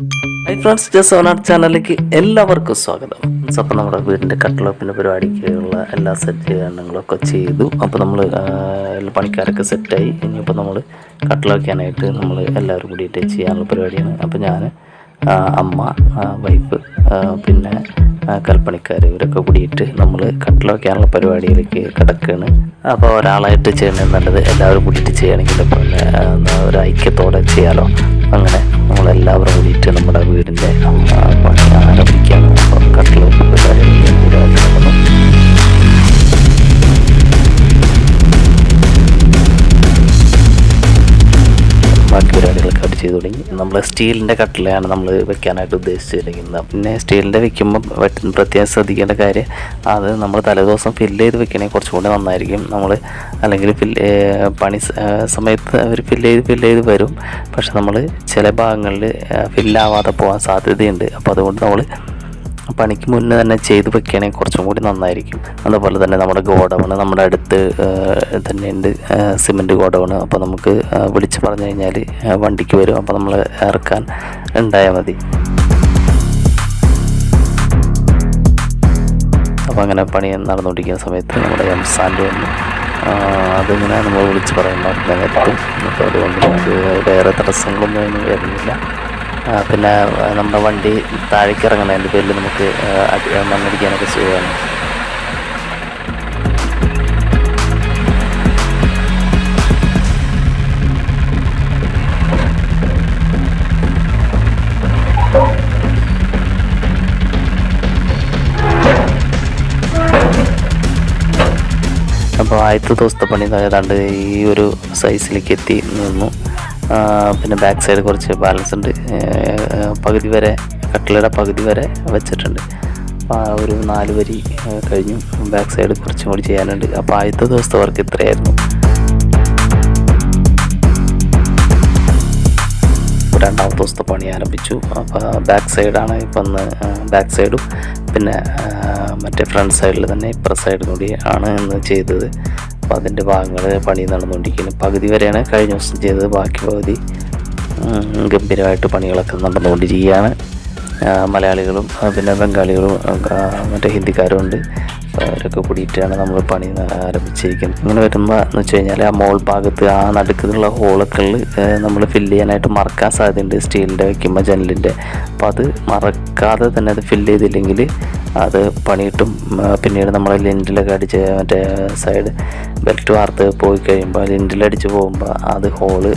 High friends ജസ് on art ചാനലിലേക്ക് എല്ലാവർക്കും സ്വാഗതം. അപ്പോൾ നമ്മുടെ വീടിന്റെ കട്ടളപ്പിന്റെ പരിപാടിക്കുള്ള എല്ലാ സജ്ജീകരണങ്ങളൊക്കെ ചെയ്തു. അപ്പോൾ നമ്മൾ എല്ലാ പണിക്കാരൊക്കെ സെറ്റായി ഇനിയിപ്പോൾ നമ്മൾ കട്ടള വയ്ക്കാനായിട്ട് നമ്മൾ എല്ലാവരും കൂടിയിട്ട് ചെയ്യാനുള്ള പരിപാടിയാണ്. അപ്പോൾ ഞാൻ അമ്മ വൈഫ് പിന്നെ കൽപ്പണിക്കാർ ഇവരൊക്കെ കൂടിയിട്ട് നമ്മൾ കട്ടള വയ്ക്കാനുള്ള പരിപാടിയിലേക്ക് കിടക്കുകയാണ് അപ്പോൾ ഒരാളായിട്ട് ചെയ്യണമെന്നുള്ളത് എല്ലാവരും കൂടിയിട്ട് ചെയ്യുകയാണെങ്കിൽ പിന്നെ ഒരു ഐക്യത്തോടെ ചെയ്യാലോ. അങ്ങനെ നമ്മളെല്ലാവരും കൂടിയിട്ട് നമ്മുടെ വീടിന്റെ ചെയ്തു തുടങ്ങി. നമ്മൾ സ്റ്റീലിന്റെ കട്ടിലാണ് നമ്മൾ വെക്കാനായിട്ട് ഉദ്ദേശിച്ചിരിക്കുന്നത് പിന്നെ സ്റ്റീലിന്റെ വെക്കുമ്പോൾ പ്രത്യേകം ശ്രദ്ധിക്കേണ്ട കാര്യം അത് നമ്മൾ തലേദിവസം ഫില്ല് ചെയ്ത് വെക്കണമെങ്കിൽ കുറച്ചും കൂടി നന്നായിരിക്കും. നമ്മൾ അല്ലെങ്കിൽ ഫില്ല് പണി സമയത്ത് അവർ ഫില്ല് ചെയ്ത് ഫില്ല് ചെയ്ത് വരും. പക്ഷെ നമ്മൾ ചില ഭാഗങ്ങളിൽ ഫില്ലാവാതെ പോകാൻ സാധ്യതയുണ്ട്. അപ്പോൾ അതുകൊണ്ട് നമ്മൾ പണിക്ക് മുന്നേ തന്നെ ചെയ്ത് വെക്കുകയാണെങ്കിൽ കുറച്ചും കൂടി നന്നായിരിക്കും. അതുപോലെ തന്നെ നമ്മുടെ ഗോഡൗണ് നമ്മുടെ അടുത്ത് തന്നെ ഉണ്ട് സിമെന്റ് ഗോഡൗണ്. അപ്പോൾ നമുക്ക് വിളിച്ച് പറഞ്ഞു കഴിഞ്ഞാൽ വണ്ടിക്ക് വരും. അപ്പോൾ നമ്മൾ ഇറക്കാൻ ഉണ്ടായാൽ മതി. അപ്പോൾ അങ്ങനെ പണി നടന്നുകൊണ്ടിരിക്കുന്ന സമയത്ത് നമ്മുടെ എംസാന്റെ വന്നു. ആ, അതിങ്ങനെ നമ്മൾ വിളിച്ച് അപ്പോൾ അതുകൊണ്ട് നമുക്ക് വേറെ തടസ്സങ്ങളൊന്നും വരുന്നില്ല. പിന്നെ നമ്മുടെ വണ്ടി താഴേക്ക് ഇറങ്ങുന്നതിന്റെ പേരിൽ നമുക്ക് മണ്ണിടിക്കാനൊക്കെ സുഖമാണ് അപ്പോൾ ആദ്യത്തെ ദിവസത്തെ പണി ഏതാണ്ട് ഈ ഒരു സൈസിലേക്ക് എത്തി നിന്നു. പിന്നെ ബാക്ക് സൈഡ് കുറച്ച് ബാലൻസ് ഉണ്ട്. പകുതി വരെ കട്ടിലയുടെ പകുതി വരെ വെച്ചിട്ടുണ്ട്. അപ്പോൾ ആ ഒരു നാല് വരി കഴിഞ്ഞു. ബാക്ക് സൈഡ് കുറച്ചും കൂടി ചെയ്യാനുണ്ട്. അപ്പോൾ ആദ്യത്തെ ദിവസത്തെ വർക്ക് ഇത്രയായിരുന്നു. രണ്ടാമത്തെ ദിവസത്തെ പണി ആരംഭിച്ചു. അപ്പോൾ ബാക്ക് സൈഡാണ് ഇപ്പം ഇന്ന് ബാക്ക് സൈഡും പിന്നെ മറ്റേ ഫ്രണ്ട് സൈഡിൽ തന്നെ ഇപ്പുറ സൈഡും കൂടി ആണ് ഇന്ന് ചെയ്തത്. അപ്പോൾ അതിന്റെ ഭാഗങ്ങൾ പണി നടന്നുകൊണ്ടിരിക്കുന്നു. പകുതി വരെയാണ് കഴിഞ്ഞ ദിവസം ചെയ്തത്. ബാക്കി പകുതി ഗംഭീരമായിട്ട് പണികളൊക്കെ നടന്നുകൊണ്ടിരിക്കുകയാണ്. മലയാളികളും പിന്നെ ബംഗാളികളും മറ്റേ ഹിന്ദിക്കാരും ഉണ്ട് അപ്പോൾ അവരൊക്കെ കൂടിയിട്ടാണ് നമ്മൾ പണി ആരംഭിച്ചിരിക്കുന്നത്. ഇങ്ങനെ വരുമ്പോൾ എന്ന് വെച്ച് കഴിഞ്ഞാൽ ആ മോൾ ഭാഗത്ത് ആ നടുക്കുള്ള ഹോളൊക്കെ നമ്മൾ ഫില്ല് ചെയ്യാനായിട്ട് മറക്കാൻ സാധ്യതയുണ്ട്. സ്റ്റീലിന്റെ വയ്ക്കുമ്പോൾ ജനലിന്റെ അപ്പോൾ അത് മറക്കാതെ തന്നെ അത് ഫില്ല് ചെയ്തില്ലെങ്കിൽ അത് പണിയിട്ടും പിന്നീട് നമ്മൾ ലിന്റിലൊക്കെ അടിച്ച് മറ്റേ സൈഡ് ബെൽറ്റ് വാർത്ത് പോയി കഴിയുമ്പോൾ ലിന്റിലടിച്ച് പോകുമ്പോൾ അത് ഹോൾ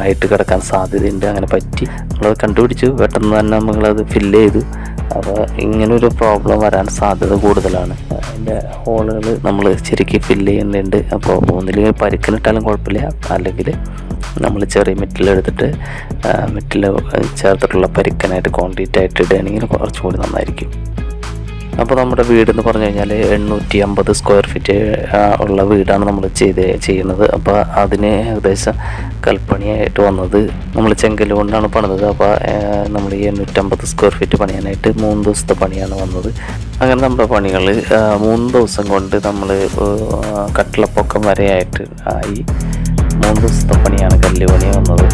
ആയിട്ട് കിടക്കാൻ സാധ്യതയുണ്ട് അങ്ങനെ പറ്റി. നമ്മളത് കണ്ടുപിടിച്ച്. പെട്ടെന്ന് തന്നെ നമ്മളത് ഫില്ല് ചെയ്തു. അപ്പോൾ ഇങ്ങനൊരു പ്രോബ്ലം വരാൻ സാധ്യത കൂടുതലാണ്. അതിന്റെ ഹോളുകൾ നമ്മൾ ശരിക്കും ഫില്ല് ചെയ്യുന്നുണ്ട്. അപ്പോൾ ഒന്നില്ലെങ്കിൽ പരിക്കിനിട്ടാലും കുഴപ്പമില്ല. അല്ലെങ്കിൽ നമ്മൾ ചെറിയ മെറ്റിലെടുത്തിട്ട് മെറ്റിൽ ചേർത്തിട്ടുള്ള പരിക്കനായിട്ട് കോൺക്രീറ്റ് ആയിട്ട് ഇടുകയാണെങ്കിൽ കുറച്ചുകൂടി നന്നായിരിക്കും. അപ്പോൾ നമ്മുടെ വീട് എന്ന് പറഞ്ഞു കഴിഞ്ഞാൽ എണ്ണൂറ്റി അമ്പത് സ്ക്വയർ ഫീറ്റ് ഉള്ള വീടാണ് നമ്മൾ ചെയ്ത് ചെയ്യുന്നത്. അപ്പോൾ അതിന് ഏകദേശം കൽപ്പണിയായിട്ട് വന്നത് നമ്മൾ ചെങ്കൽ കൊണ്ടാണ് പണിതത്. അപ്പോൾ നമ്മൾ ഈ എണ്ണൂറ്റമ്പത് സ്ക്വയർ ഫീറ്റ് പണിയാനായിട്ട് മൂന്ന് ദിവസത്തെ പണിയാണ് വന്നത്. അങ്ങനെ നമ്മുടെ പണികൾ മൂന്ന് ദിവസം കൊണ്ട് നമ്മൾ കട്ടിളപ്പൊക്കം വരെയായിട്ട് ആയി മൂന്ന് ദിവസത്തെ പണിയാണ് കല്ല് പണി വന്നത്.